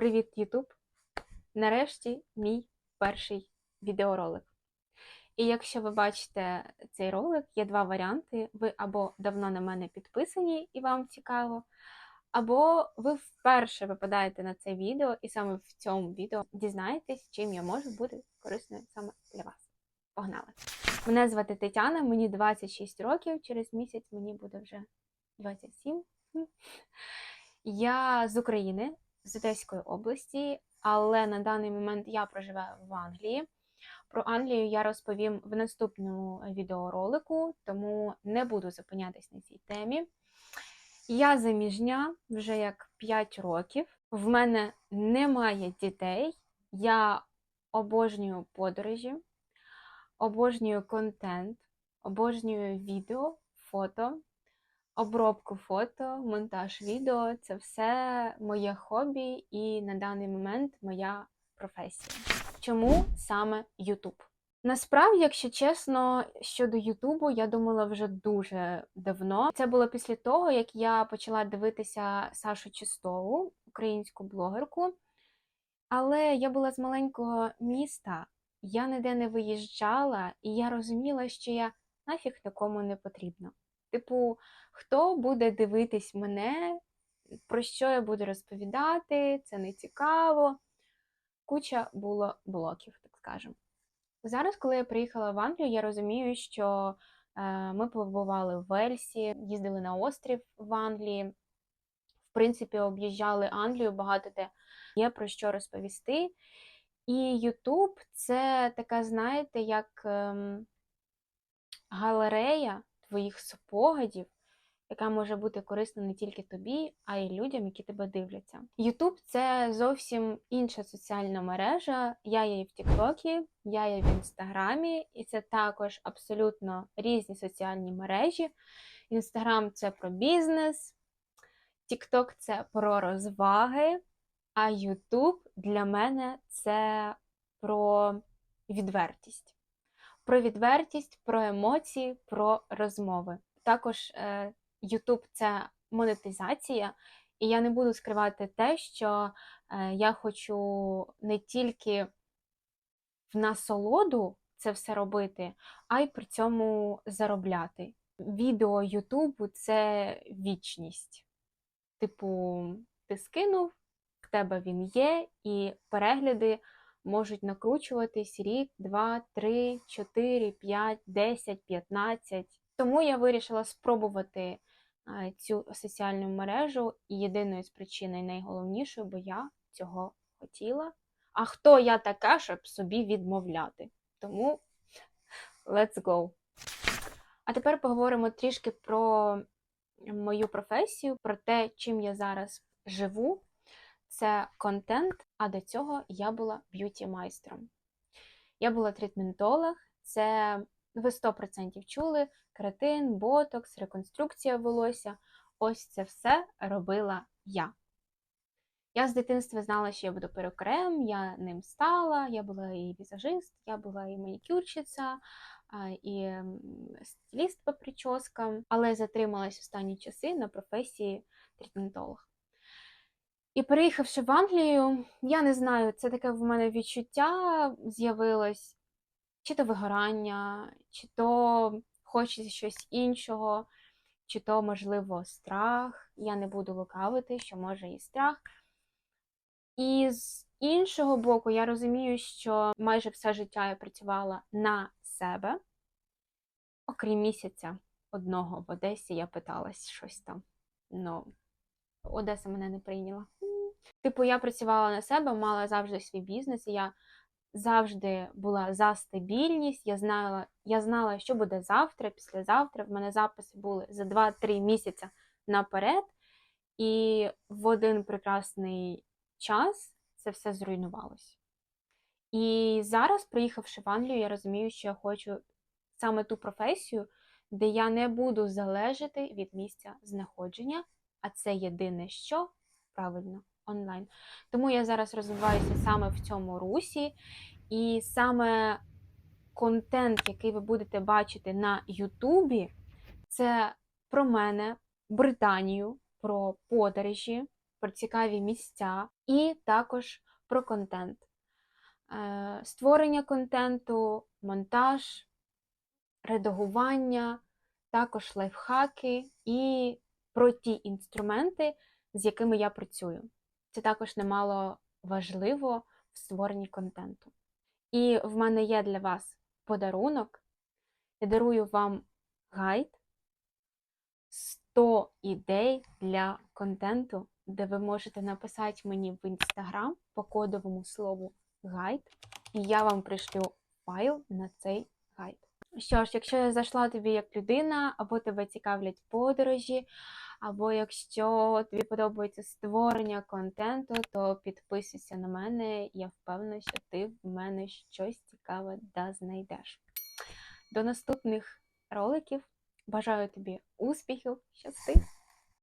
Привіт, Ютуб! Нарешті мій перший відеоролик. І якщо ви бачите цей ролик, є два варіанти. Ви або давно на мене підписані і вам цікаво, або ви вперше випадаєте на це відео, і саме в цьому відео дізнаєтесь, чим я можу бути корисною саме для вас. Погнали! Мене звати Тетяна, мені 26 років, через місяць мені буде вже 27. Я з України, з Одеської області, але на даний момент я проживаю в Англії. Про Англію я розповім в наступному відеоролику, тому не буду зупинятись на цій темі. Я заміжня вже як 5 років. В мене немає дітей. Я обожнюю подорожі, обожнюю контент, обожнюю відео, фото, обробку фото, монтаж відео це все моє хобі і на даний момент моя професія. Чому саме YouTube? Насправді, якщо чесно, щодо Ютубу, я думала вже дуже давно. Це було після того, як я почала дивитися Сашу Чистову, українську блогерку. Але я була з маленького міста, я ніде не виїжджала, і я розуміла, що я нафіг такому не потрібна. Типу, хто буде дивитись мене, про що я буду розповідати, це не цікаво. Куча було блоків, так скажемо. Зараз, коли я приїхала в Англію, я розумію, що е, ми побували в Вельсі, їздили на острів в Англії, в принципі, об'їжджали Англію, багато де є про що розповісти. І Ютуб це така, знаєте, як ем, галерея твоїх спогадів, яка може бути корисна не тільки тобі, а й людям, які тебе дивляться. Ютуб це зовсім інша соціальна мережа. Я є в Тіктокі, я є в Інстаграмі, і це також абсолютно різні соціальні мережі. Інстаграм це про бізнес, Тікток це про розваги, а Ютуб для мене це про відвертість. Про відвертість, про емоції, про розмови. Також е, YouTube це монетизація, і я не буду скривати те, що е, я хочу не тільки в насолоду це все робити, а й при цьому заробляти. Відео Ютубу це вічність. Типу, ти скинув, в тебе він є, і перегляди можуть накручуватись рік, два, три, чотири, п'ять, десять, п'ятнадцять. Тому я вирішила спробувати цю соціальну мережу і єдиною з причин, найголовнішою, бо я цього хотіла. А хто я така, щоб собі відмовляти? Тому let's go! А тепер поговоримо трішки про мою професію, про те, чим я зараз живу. Це контент, а до цього я була б'юті-майстром. Я була тритментолог, це ви 100% чули кератин, ботокс, реконструкція волосся. Ось це все робила я. Я з дитинства знала, що я буду перукарем, я ним стала, я була і візажист, я була і манікюрщиця, і стиліст по прическам, але затрималась останні часи на професії тритментолог. І переїхавши в Англію, я не знаю, це таке в мене відчуття з'явилось, чи то вигорання, чи то хочеться щось іншого, чи то, можливо, страх. Я не буду лукавити, що може і страх. І з іншого боку, я розумію, що майже все життя я працювала на себе. Окрім місяця одного в Одесі, я питалась щось там. Ну, Одеса мене не прийняла. Типу, я працювала на себе, мала завжди свій бізнес, і я завжди була за стабільність. Я знала, я знала, що буде завтра, післязавтра. В мене записи були за 2-3 місяці наперед. І в один прекрасний час це все зруйнувалось. І зараз, приїхавши в Англію, я розумію, що я хочу саме ту професію, де я не буду залежати від місця знаходження, а це єдине, що правильно онлайн. Тому я зараз розвиваюся саме в цьому русі, і саме контент, який ви будете бачити на Ютубі, це про мене, Британію, про подорожі, про цікаві місця і також про контент. Е, Створення контенту, монтаж, редагування, також лайфхаки і про ті інструменти, з якими я працюю. Це також немало важливо в створенні контенту. І в мене є для вас подарунок. Я дарую вам гайд 100 ідей для контенту, де ви можете написати мені в інстаграм по кодовому слову гайд, і я вам пришлю файл на цей гайд. Що ж, якщо я зайшла тобі як людина, або тебе цікавлять подорожі, або якщо тобі подобається створення контенту, то підписуйся на мене. Я впевнена, що ти в мене щось цікаве да знайдеш. До наступних роликів. Бажаю тобі успіхів, щасти!